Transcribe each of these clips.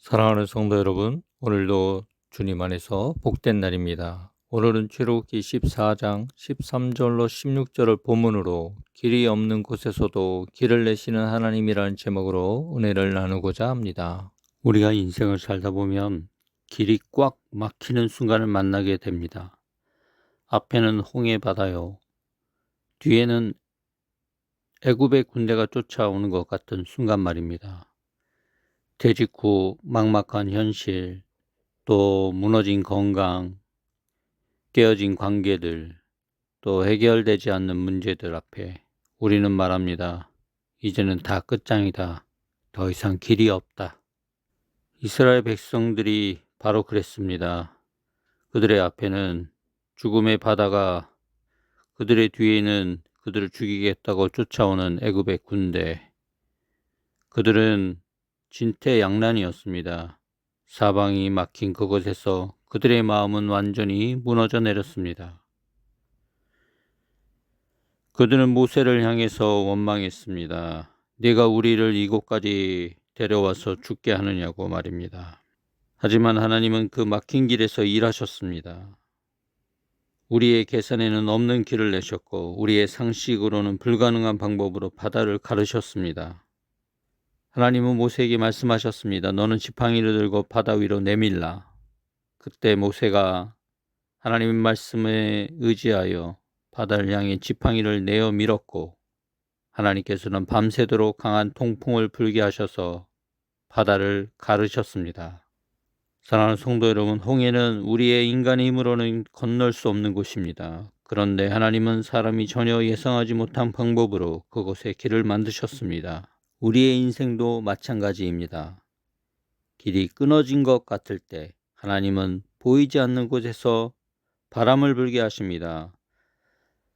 사랑하는 성도 여러분, 오늘도 주님 안에서 복된 날입니다. 오늘은 출애굽기 14장 13절로 16절을 본문으로 길이 없는 곳에서도 길을 내시는 하나님이라는 제목으로 은혜를 나누고자 합니다. 우리가 인생을 살다 보면 길이 꽉 막히는 순간을 만나게 됩니다. 앞에는 홍해 바다요. 뒤에는 애굽의 군대가 쫓아오는 것 같은 순간 말입니다. 퇴직 후 막막한 현실, 또 무너진 건강, 깨어진 관계들, 또 해결되지 않는 문제들 앞에 우리는 말합니다. 이제는 다 끝장이다. 더 이상 길이 없다. 이스라엘 백성들이 바로 그랬습니다. 그들의 앞에는 죽음의 바다가 그들의 뒤에는 그들을 죽이겠다고 쫓아오는 애굽의 군대. 그들은 진퇴양난이었습니다. 사방이 막힌 그곳에서 그들의 마음은 완전히 무너져 내렸습니다. 그들은 모세를 향해서 원망했습니다. 네가 우리를 이곳까지 데려와서 죽게 하느냐고 말입니다. 하지만 하나님은 그 막힌 길에서 일하셨습니다. 우리의 계산에는 없는 길을 내셨고 우리의 상식으로는 불가능한 방법으로 바다를 가르셨습니다. 하나님은 모세에게 말씀하셨습니다. 너는 지팡이를 들고 바다 위로 내밀라. 그때 모세가 하나님의 말씀에 의지하여 바다를 향해 지팡이를 내어 밀었고 하나님께서는 밤새도록 강한 통풍을 불게 하셔서 바다를 가르셨습니다. 사랑하는 성도 여러분, 홍해는 우리의 인간의 힘으로는 건널 수 없는 곳입니다. 그런데 하나님은 사람이 전혀 예상하지 못한 방법으로 그곳에 길을 만드셨습니다. 우리의 인생도 마찬가지입니다. 길이 끊어진 것 같을 때 하나님은 보이지 않는 곳에서 바람을 불게 하십니다.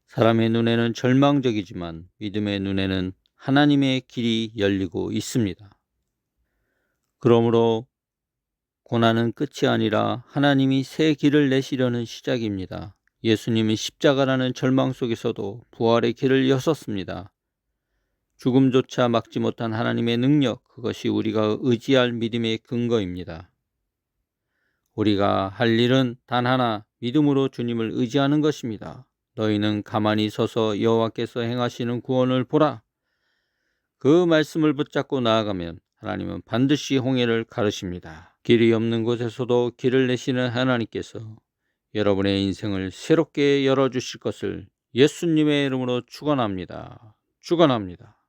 사람의 눈에는 절망적이지만 믿음의 눈에는 하나님의 길이 열리고 있습니다. 그러므로 고난은 끝이 아니라 하나님이 새 길을 내시려는 시작입니다. 예수님이 십자가라는 절망 속에서도 부활의 길을 여셨습니다. 죽음조차 막지 못한 하나님의 능력, 그것이 우리가 의지할 믿음의 근거입니다. 우리가 할 일은 단 하나, 믿음으로 주님을 의지하는 것입니다. 너희는 가만히 서서 여호와께서 행하시는 구원을 보라. 그 말씀을 붙잡고 나아가면 하나님은 반드시 홍해를 가르십니다. 길이 없는 곳에서도 길을 내시는 하나님께서 여러분의 인생을 새롭게 열어주실 것을 예수님의 이름으로 축원합니다. 축원합니다.